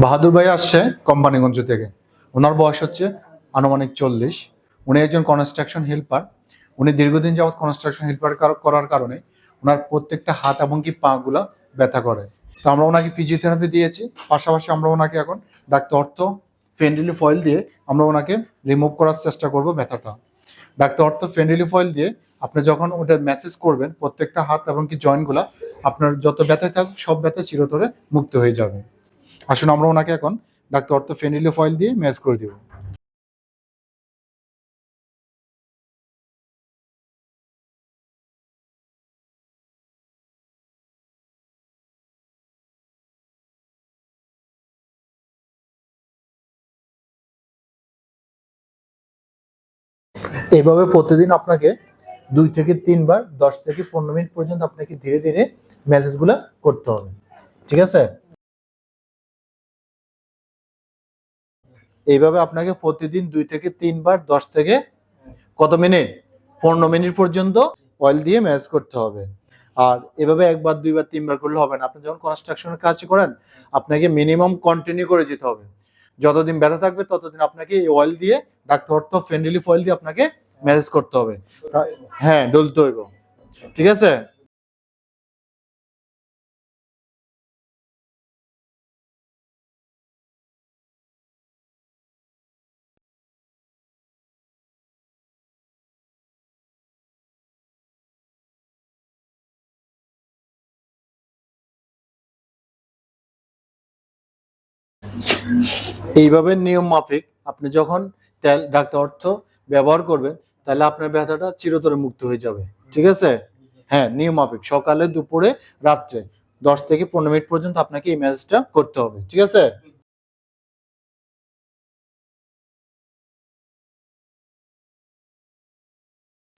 বাহাদুর ভাই আসছে কোম্পানিগঞ্জ থেকে। ওনার বয়স হচ্ছে আনুমানিক চল্লিশ। উনি একজন কনস্ট্রাকশন হেল্পার উনি দীর্ঘদিন যাবৎ কনস্ট্রাকশন হেল্পার করার কারণে ওনার প্রত্যেকটা হাত এবং কি পা গুলা ব্যথা করে। তো আমরা ওনাকে ফিজিওথেরাপি দিয়েছি। পাশাপাশি আমরা ওনাকে এখন ডাক্তার অর্থ ফেন্ডিলি ফয়েল দিয়ে আমরা ওনাকে রিমুভ করার চেষ্টা করব ব্যথাটা। ডাক্তার অর্থ ফেন্ডিলি ফয়েল দিয়ে আপনি যখন ওটা ম্যাসেজ করবেন, প্রত্যেকটা হাত এবং কি জয়েন্টগুলা আপনার যত ব্যথায় থাকুক, সব ব্যথা চিরতরে মুক্ত হয়ে যাবে। আসুন আমরা ওনাকে এখন ডাক্তার অর্থ ফেনিলি ফয়েল দিয়ে ম্যাচ করে দিব। এইভাবে প্রতিদিন আপনাকে দুই থেকে তিনবার, দশ থেকে পনেরো মিনিট পর্যন্ত আপনাকে ধীরে ধীরে ম্যাসেজগুলো করতে হবে। ঠিক আছে? এইভাবে আপনাকে প্রতিদিন দুই থেকে তিনবার দশ থেকে কত মিনিট? পনেরো মিনিট পর্যন্ত অয়েল দিয়ে ম্যাচ করতে হবে। আর এভাবে একবার, দুইবার, তিনবার করলে হবে না। আপনি যখন কনস্ট্রাকশনের কাজ করেন, আপনাকে মিনিমাম কন্টিনিউ করে যেতে হবে। যতদিন ব্যথা থাকবে, ততদিন আপনাকে এই অয়েল দিয়ে ডাক্তার অর্থ ফেন্ডিলিফ অয়েল দিয়ে আপনাকে ম্যানেজ করতে হবে। হ্যাঁ ডলতে হইব। ঠিক আছে? এইভাবে নিয়ম মাফিক আপনি যখন তেল ডাক্তার অর্থ ব্যবহার করবেন, তাহলে আপনার ব্যথাটা চিরতরে মুক্ত হয়ে যাবে। ঠিক আছে? হ্যাঁ নিয়ম মাফিক। সকালে, দুপুরে, রাত্রে, দশ থেকে পনেরো মিনিট পর্যন্ত আপনাকে এই ম্যাসেজটা করতে হবে। ঠিক আছে?